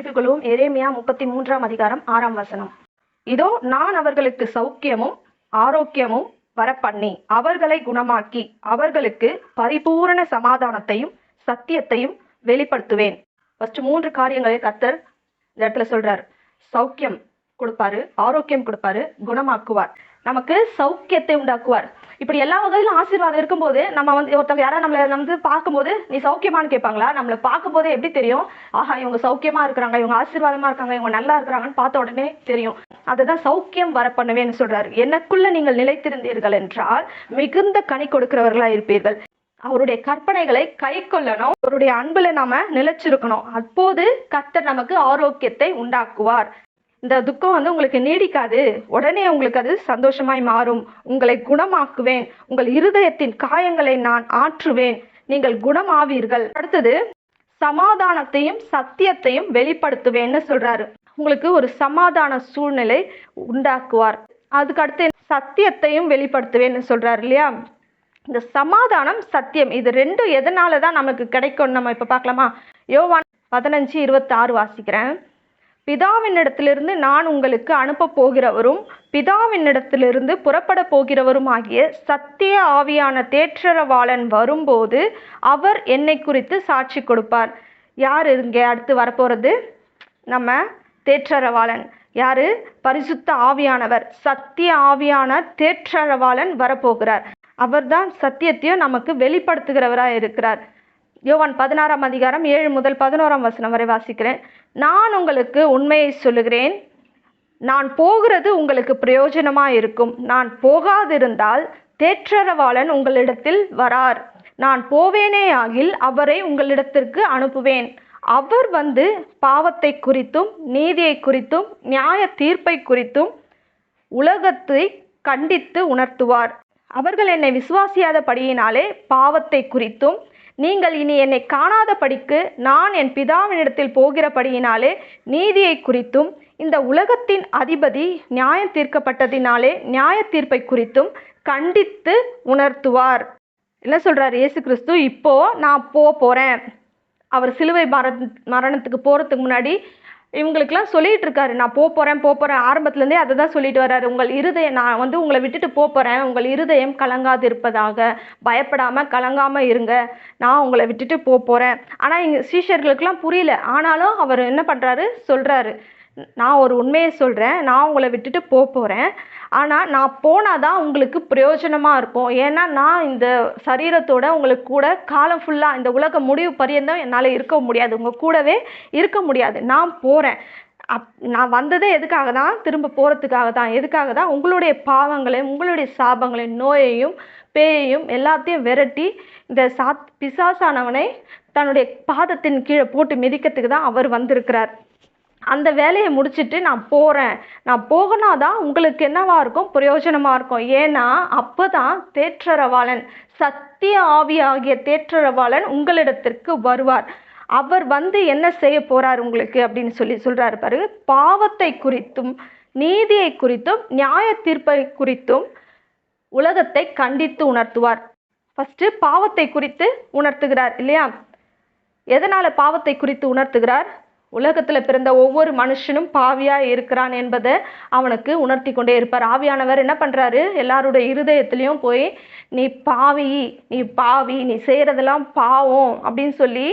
திருப்பிக் கொள்வோம் எரேமியா முப்பத்தி மூன்றாம் அதிகாரம் ஆறாம் வசனம். இதோ நான் அவர்களுக்கு சௌக்கியமும் ஆரோக்கியமும் வரப்பண்ணி அவர்களை குணமாக்கி அவர்களுக்கு பரிபூரண சமாதானத்தையும் சத்தியத்தையும் வெளிப்படுத்துவேன். ஃபர்ஸ்ட் மூன்று காரியங்களை கர்த்தர் இந்த இடத்துல சொல்றாரு. சௌக்கியம் கொடுப்பாரு ஆரோக்கியம் கொடுப்பாரு குணமாக்குவார். நமக்கு சௌக்கியத்தை உண்டாக்குவார். இப்படி எல்லா வகையிலும் ஆசீர்வாதம் இருக்கும்போது நம்ம வந்து ஒருத்தவங்க யாராவது நம்மளை வந்து பார்க்கும்போது நீ சௌக்கியமான்னு கேட்பாங்களா? நம்மளை பார்க்கும்போதே எப்படி தெரியும்? ஆஹா இவங்க சௌக்கியமா இருக்கிறாங்க இவங்க ஆசீர்வாதமா இருக்காங்க இவங்க நல்லா இருக்கிறாங்கன்னு பார்த்த உடனே தெரியும். அதுதான் சௌக்கியம் வர பண்ணுவேன்னு சொல்றாரு. எனக்குள்ள நீங்கள் நிலைத்திருந்தீர்கள் என்றால் மிகுந்த கனி கொடுக்கிறவர்களா இருப்பீர்கள். அவருடைய கற்பனைகளை கை கொள்ளணும். அவருடைய அன்புல நாம நிலைச்சிருக்கணும். அப்போது கர்த்தர் நமக்கு ஆரோக்கியத்தை உண்டாக்குவார். இந்த துக்கம் வந்து உங்களுக்கு நீடிக்காது. உடனே உங்களுக்கு அது சந்தோஷமாய் மாறும். உங்களை குணமாக்குவேன். உங்கள் இருதயத்தின் காயங்களை நான் ஆற்றுவேன். நீங்கள் குணமாவீர்கள். அடுத்தது சமாதானத்தையும் சத்தியத்தையும் வெளிப்படுத்துவேன்னு சொல்றாரு. உங்களுக்கு ஒரு சமாதான சூழ்நிலை உண்டாக்குவார். அதுக்கு அடுத்து சத்தியத்தையும் வெளிப்படுத்துவேன்னு சொல்றாரு இல்லையா? இந்த சமாதானம் சத்தியம் இது ரெண்டும் எதனால தான் நமக்கு கிடைக்கும் நம்ம இப்போ பார்க்கலாமா? யோவான் பதினஞ்சு இருபத்தாறு வாசிக்கிறேன். பிதாவினிடத்திலிருந்து நான் உங்களுக்கு அனுப்பப் போகிறவரும் பிதாவினிடத்திலிருந்து புறப்பட போகிறவரும் ஆகிய சத்திய ஆவியான தேற்றரவாளன் வரும்போது அவர் என்னை குறித்து சாட்சி கொடுப்பார். யார் இங்கே அடுத்து வரப்போகிறது நம்ம தேற்றரவாளன். யாரு? பரிசுத்த ஆவியானவர். சத்திய ஆவியான தேற்றரவாளன் வரப்போகிறார். அவர்தான் சத்தியத்தையும் நமக்கு வெளிப்படுத்துகிறவராக இருக்கிறார் யோவான் பதினாறாம் அதிகாரம் ஏழு முதல் பதினோராம் வசனம் வரை வாசிக்கிறேன். நான் உங்களுக்கு உண்மையை சொல்லுகிறேன். நான் போகிறது உங்களுக்கு பிரயோஜனமாக இருக்கும். நான் போகாதிருந்தால் தேற்றரவாளன் உங்களிடத்தில் வரார். நான் போவேனே ஆகில் அவரை உங்களிடத்திற்கு அனுப்புவேன். அவர் வந்து பாவத்தை குறித்தும் நீதியை குறித்தும் நியாய தீர்ப்பை குறித்தும் உலகத்தை கண்டித்து உணர்த்துவார். அவர்கள் என்னை விசுவாசியாதபடியினாலே பாவத்தை குறித்தும் நீங்கள் இனி என்னை காணாதபடிக்கு நான் என் பிதாவினிடத்தில் போகிறபடியினாலே நீதியை குறித்தும் இந்த உலகத்தின் அதிபதி நியாயம் தீர்க்கப்பட்டதினாலே நியாய தீர்ப்பை குறித்தும் கண்டித்து உணர்த்துவார். என்ன சொல்கிறார் இயேசு கிறிஸ்து? இப்போ நான் போக போகிறேன் அவர் சிலுவை மர மரணத்துக்கு போகிறதுக்கு முன்னாடி இவங்களுக்குலாம் சொல்லிட்டு இருக்காரு நான் போக போகிறேன் போக போகிறேன் ஆரம்பத்துலேருந்தே அதை தான் சொல்லிட்டு வர்றாரு. உங்கள் இருதயம் நான் வந்து உங்களை விட்டுட்டு போக போகிறேன் உங்கள் இருதயம் கலங்காது இருப்பதாக பயப்படாமல் கலங்காமல் இருங்க. நான் உங்களை விட்டுட்டு போக போகிறேன் ஆனால் இங்கே சீஷர்களுக்கெல்லாம் புரியல. ஆனாலும் அவர் என்ன பண்ணுறாரு சொல்கிறாரு நான் ஒரு உண்மையை சொல்கிறேன் நான் உங்களை விட்டுட்டு போக போகிறேன் ஆனால் நான் போனால் தான் உங்களுக்கு பிரயோஜனமாக இருக்கும். ஏன்னா நான் இந்த சரீரத்தோட உங்களுக்கு கூட காலம் ஃபுல்லாக இந்த உலக முடிவு பரியந்தம் என்னால் இருக்க முடியாது. உங்கள் கூடவே இருக்க முடியாது. நான் போகிறேன் அப் நான் வந்ததே எதுக்காக தான்? திரும்ப போகிறதுக்காக தான். எதுக்காக தான்? உங்களுடைய பாவங்களையும் உங்களுடைய சாபங்களையும் நோயையும் பேயையும் எல்லாத்தையும் விரட்டி இந்த சாத் பிசாசானவனை தன்னுடைய பாதத்தின் கீழே போட்டு மிதிக்கிறதுக்கு தான் அவர் வந்திருக்கிறார். அந்த வேலையை முடிச்சுட்டு நான் போகிறேன் நான் போகனா தான் உங்களுக்கு என்னவாக இருக்கும்? பிரயோஜனமாக இருக்கும். ஏன்னா அப்போ தான் தேற்றரவாளன் சத்திய ஆவியாகிய தேற்றரவாளன் உங்களிடத்திற்கு வருவார். அவர் வந்து என்ன செய்ய போகிறார் உங்களுக்கு? அப்படின்னு சொல்லி சொல்கிறாரு பாரு பாவத்தை குறித்தும் நீதியை குறித்தும் நியாய தீர்ப்பை குறித்தும் உலகத்தை கண்டித்து உணர்த்துவார். ஃபஸ்ட்டு பாவத்தை குறித்து உணர்த்துகிறார் இல்லையா? எதனால் பாவத்தை குறித்து உணர்த்துகிறார்? உலகத்தில் பிறந்த ஒவ்வொரு மனுஷனும் பாவியாக இருக்கிறான் என்பதை அவனுக்கு உணர்த்தி கொண்டே இருப்பார். ஆவியானவர் என்ன பண்ணுறாரு எல்லாருடைய இருதயத்துலேயும் போய் நீ பாவி நீ பாவி நீ செய்கிறதெல்லாம் பாவம் அப்படின்னு சொல்லி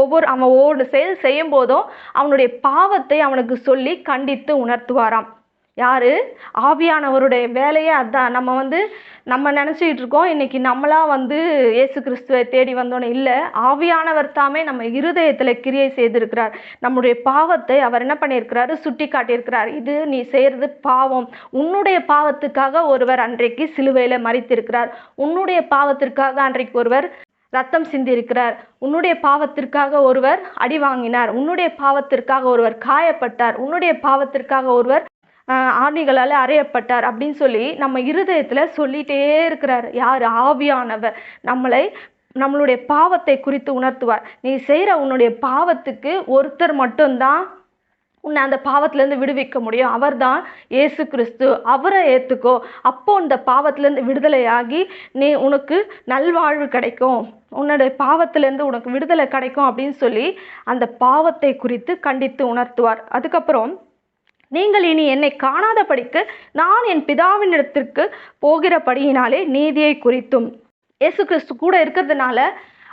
ஒவ்வொரு அவன் ஒவ்வொரு செயல் செய்யும் போதும் அவனுடைய பாவத்தை அவனுக்கு சொல்லி கண்டித்து உணர்த்துவாராம். யார்? ஆவியானவருடைய வேலையே அதுதான் நம்ம வந்து நம்ம நினச்சிக்கிட்டு இருக்கோம். இன்னைக்கு நம்மளாக வந்து இயேசு கிறிஸ்துவை தேடி வந்தோன்னு இல்லை. ஆவியானவர் தாமே நம்ம இருதயத்தில் கிரியை செய்திருக்கிறார். நம்முடைய பாவத்தை அவர் என்ன பண்ணியிருக்கிறாரு? சுட்டி காட்டியிருக்கிறார் இது நீ செய்கிறது பாவம். உன்னுடைய பாவத்துக்காக ஒருவர் அன்றைக்கு சிலுவையில் மறித்திருக்கிறார் உன்னுடைய பாவத்திற்காக அன்றைக்கு ஒருவர் ரத்தம் சிந்திருக்கிறார் உன்னுடைய பாவத்திற்காக ஒருவர் அடி வாங்கினார். உன்னுடைய பாவத்திற்காக ஒருவர் காயப்பட்டார். உன்னுடைய பாவத்திற்காக ஒருவர் ஆணிகளால் அறையப்பட்டார் அப்படின்னு சொல்லி நம்ம இருதயத்தில் சொல்லிட்டே இருக்கிறார். யார்? ஆவியானவர். நம்மளை நம்மளுடைய பாவத்தை குறித்து உணர்த்துவார். நீ செய்கிற உன்னுடைய பாவத்துக்கு ஒருத்தர் மட்டும்தான் உன்னை அந்த பாவத்திலேருந்து விடுவிக்க முடியும். அவர் தான் இயேசு கிறிஸ்து. அவரை ஏற்றுக்கோ அப்போ இந்த பாவத்திலேருந்து விடுதலையாகி நீ உனக்கு நல்வாழ்வு கிடைக்கும். உன்னுடைய பாவத்திலேருந்து உனக்கு விடுதலை கிடைக்கும் அப்படின்னு சொல்லி அந்த பாவத்தை குறித்து கண்டித்து உணர்த்துவார். அதுக்கப்புறம் நீங்கள் இனி என்னை காணாதபடிக்கு நான் என் பிதாவினிடத்திற்கு போகிறபடியினாலே நீதியை குறித்தும். இயேசு கிறிஸ்து கூட இருக்கிறதுனால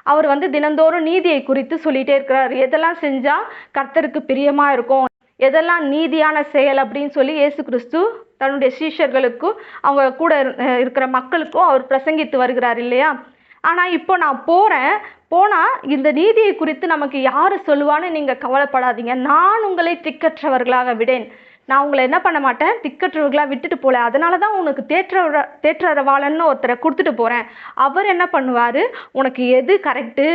அவர் வந்து தினந்தோறும் நீதியை குறித்து சொல்லிட்டே இருக்கிறார். எதெல்லாம் செஞ்சா கர்த்தருக்கு பிரியமா இருக்கும்? எதெல்லாம் நீதியான செயல் அப்படின்னு சொல்லி இயேசு கிறிஸ்து தன்னுடைய சீஷர்களுக்கும் அவங்க கூட இரு- இருக்கிற மக்களுக்கும் அவர் பிரசங்கித்து வருகிறார் இல்லையா? ஆனால் இப்போ நான் போகிறேன் போனால் இந்த நீதியை குறித்து நமக்கு யார் சொல்லுவான்னு நீங்கள் கவலைப்படாதீங்க. நான் உங்களை திக்கற்றவர்களாக விடேன். நான் உங்களை என்ன பண்ண மாட்டேன்? திக்கற்றவர்களாக விட்டுட்டு போல. அதனால தான் உனக்கு தேற்ற தேற்றரவாளன்னு ஒருத்தரை கொடுத்துட்டு போகிறேன் அவர் என்ன பண்ணுவார்? உனக்கு எது கரெக்டு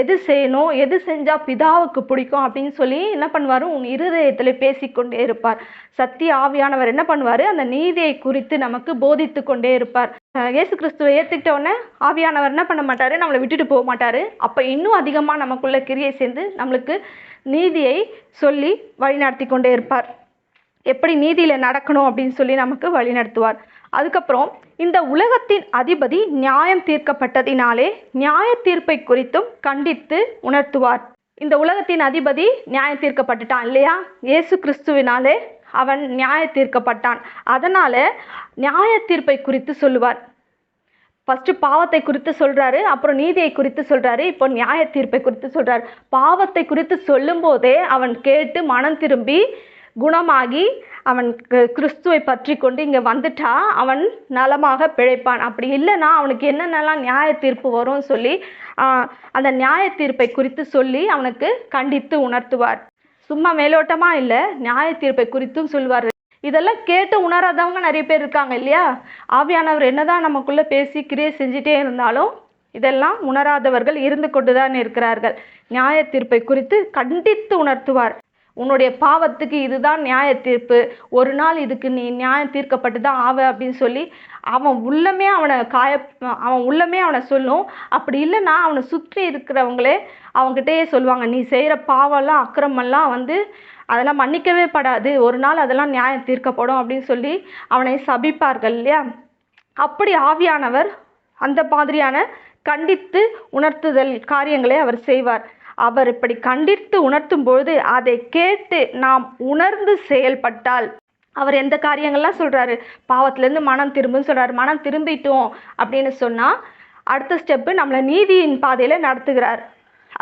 எது செய்யணும் எது செஞ்சால் பிதாவுக்கு பிடிக்கும் அப்படின்னு சொல்லி என்ன பண்ணுவார்? உன் இருதயத்தில் பேசிக்கொண்டே இருப்பார். சத்திய ஆவியானவர் என்ன பண்ணுவார்? அந்த நீதியை குறித்து நமக்கு போதித்து கொண்டே இருப்பார் இயேசு கிறிஸ்துவை ஏற்றுக்கிட்ட உடனே ஆவியானவர் என்ன பண்ண மாட்டார்? நம்மளை விட்டுட்டு போக மாட்டார். அப்போ இன்னும் அதிகமாக நமக்குள்ள கிரியை சேர்ந்து நம்மளுக்கு நீதியை சொல்லி வழிநடத்தி கொண்டே இருப்பார். எப்படி நீதியில் நடக்கணும் அப்படின்னு சொல்லி நமக்கு வழிநடத்துவார் அதுக்கப்புறம் இந்த உலகத்தின் அதிபதி நியாயம் தீர்க்கப்பட்டதினாலே நியாய தீர்ப்பை குறித்தும் கண்டித்து உணர்த்துவார். இந்த உலகத்தின் அதிபதி நியாயம் தீர்க்கப்பட்டுட்டான் இல்லையா? இயேசு கிறிஸ்துவினாலே அவன் நியாய தீர்க்கப்பட்டான். அதனால நியாய தீர்ப்பை குறித்து சொல்லுவார். ஃபஸ்ட்டு பாவத்தை குறித்து சொல்கிறாரு அப்புறம் நீதியை குறித்து சொல்கிறாரு இப்போ நியாய தீர்ப்பை குறித்து சொல்கிறாரு பாவத்தை குறித்து சொல்லும்போதே அவன் கேட்டு மனம் திரும்பி குணமாகி அவன் கிறிஸ்துவை பற்றி கொண்டு இங்கே வந்துட்டா அவன் நலமாக பிழைப்பான். அப்படி இல்லைன்னா அவனுக்கு என்னென்னலாம் நியாய தீர்ப்பு வரும்னு சொல்லி அந்த நியாய தீர்ப்பை குறித்து சொல்லி அவனுக்கு கண்டித்து உணர்த்துவார். சும்மா மேலோட்டமாக இல்லை நியாய தீர்ப்பை குறித்தும் சொல்வார். இதெல்லாம் கேட்டு உணராதவங்க நிறைய பேர் இருக்காங்க இல்லையா? ஆவியானவர் என்னதான் நமக்குள்ளே பேசி கிரியை செஞ்சுட்டே இருந்தாலும் இதெல்லாம் உணராதவர்கள் இருந்து கொண்டுதான் இருக்கிறார்கள். நியாய தீர்ப்பை குறித்து கண்டித்து உணர்த்துவார். உன்னுடைய பாவத்துக்கு இதுதான் நியாய தீர்ப்பு. ஒரு நாள் இதுக்கு நீ நியாயம் தீர்க்கப்பட்டு தான் ஆவ அப்படின்னு சொல்லி அவன் உள்ளமே அவனை காய அவன் உள்ளமே அவனை சொல்லும். அப்படி இல்லைன்னா அவனை சுற்றி இருக்கிறவங்களே அவங்ககிட்டயே சொல்லுவாங்க நீ செய்கிற பாவம்லாம் அக்கிரமெல்லாம் வந்து அதெல்லாம் மன்னிக்கவே படாது. ஒரு நாள் அதெல்லாம் நியாயம் தீர்க்கப்படும் அப்படின்னு சொல்லி அவனை சபிப்பார்கள் இல்லையா? அப்படி ஆவியானவர் அந்த மாதிரியான கண்டித்து உணர்த்துதல் காரியங்களை அவர் செய்வார். அவர் இப்படி கண்டித்து உணர்த்தும் பொழுது அதை கேட்டு நாம் உணர்ந்து செயல்பட்டால் அவர் எந்த காரியங்கள்லாம் சொல்கிறாரு பாவத்திலேருந்து மனம் திரும்புன்னு சொல்கிறார் மனம் திரும்பிட்டோம் அப்படின்னு சொன்னால் அடுத்த ஸ்டெப்பு நம்மளை நீதியின் பாதையில் நடத்துகிறார்.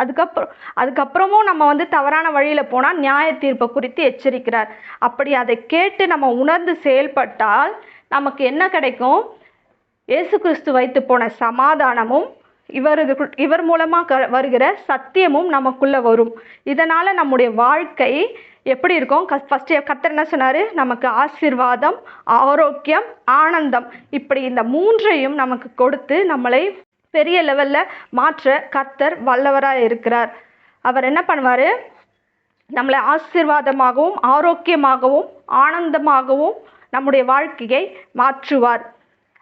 அதுக்கப்புறம் அதுக்கப்புறமும் நம்ம வந்து தவறான வழியில் போனால் நியாய தீர்ப்பை குறித்து எச்சரிக்கிறார். அப்படி அதை கேட்டு நம்ம உணர்ந்து செயல்பட்டால் நமக்கு என்ன கிடைக்கும்? இயேசு கிறிஸ்து வைத்து போன சமாதானமும் இவரது இவர் மூலமாக க வருகிற சத்தியமும் நமக்குள்ளே வரும். இதனால் நம்முடைய வாழ்க்கை எப்படி இருக்கும்? க ஃபஸ்ட்டு கத்தர் என்ன சொன்னார்? நமக்கு ஆசீர்வாதம் ஆரோக்கியம் ஆனந்தம். இப்படி இந்த மூன்றையும் நமக்கு கொடுத்து நம்மளை பெரிய லெவலில் மாற்ற கர்த்தர் வல்லவராக இருக்கிறார். அவர் என்ன பண்ணுவார்? நம்மளை ஆசீர்வாதமாகவும் ஆரோக்கியமாகவும் ஆனந்தமாகவும் நம்முடைய வாழ்க்கையை மாற்றுவார்.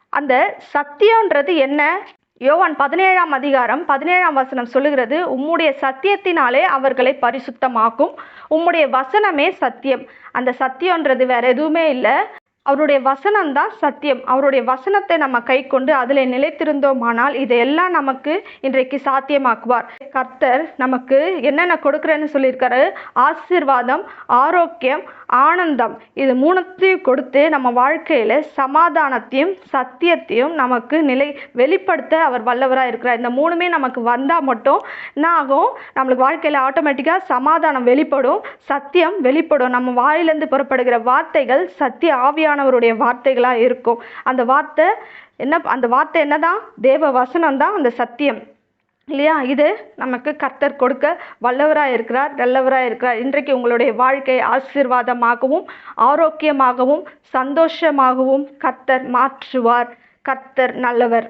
அந்த சத்தியன்றது என்ன? யோவான் பதினேழாம் அதிகாரம் பதினேழாம் வசனம் சொல்லுகிறது உம்முடைய சத்தியத்தினாலே அவர்களை பரிசுத்தமாக்கும். உம்முடைய வசனமே சத்தியம். அந்த சத்தியன்றது வேற எதுவுமே இல்லை. அவருடைய வசனம் தான் சத்தியம். அவருடைய வசனத்தை நம்ம கை கொண்டு அதில் நிலைத்திருந்தோமானால் இதையெல்லாம் நமக்கு இன்றைக்கு சாத்தியமாக்குவார். கர்த்தர் நமக்கு என்னென்ன கொடுக்குறேன்னு சொல்லியிருக்காரு. ஆசீர்வாதம் ஆரோக்கியம் ஆனந்தம். இது மூணுத்தையும் கொடுத்து நம்ம வாழ்க்கையில் சமாதானத்தையும் சத்தியத்தையும் நமக்கு நிலை வெளிப்படுத்த அவர் வல்லவராக இருக்கிறார். இந்த மூணுமே நமக்கு வந்தால் மட்டும் என்ன ஆகும்? நம்மளுக்கு வாழ்க்கையில் ஆட்டோமேட்டிக்காக சமாதானம் வெளிப்படும் சத்தியம் வெளிப்படும். நம்ம வாயிலிருந்து புறப்படுகிற வார்த்தைகள் சத்திய ஆவியானவருடைய வார்த்தைகளாக இருக்கும். அந்த வார்த்தை என்ன அந்த வார்த்தை என்னதான்? தேவ வசனம் தான் அந்த சத்தியம். இல்லையா? இது நமக்கு கர்த்தர் கொடுக்க வல்லவராக இருக்கிறார் நல்லவராக இருக்கிறார். இன்றைக்கு உங்களுடைய வாழ்க்கை ஆசீர்வாதமாகவும் ஆரோக்கியமாகவும் சந்தோஷமாகவும் கர்த்தர் மாற்றுவார். கர்த்தர் நல்லவர்.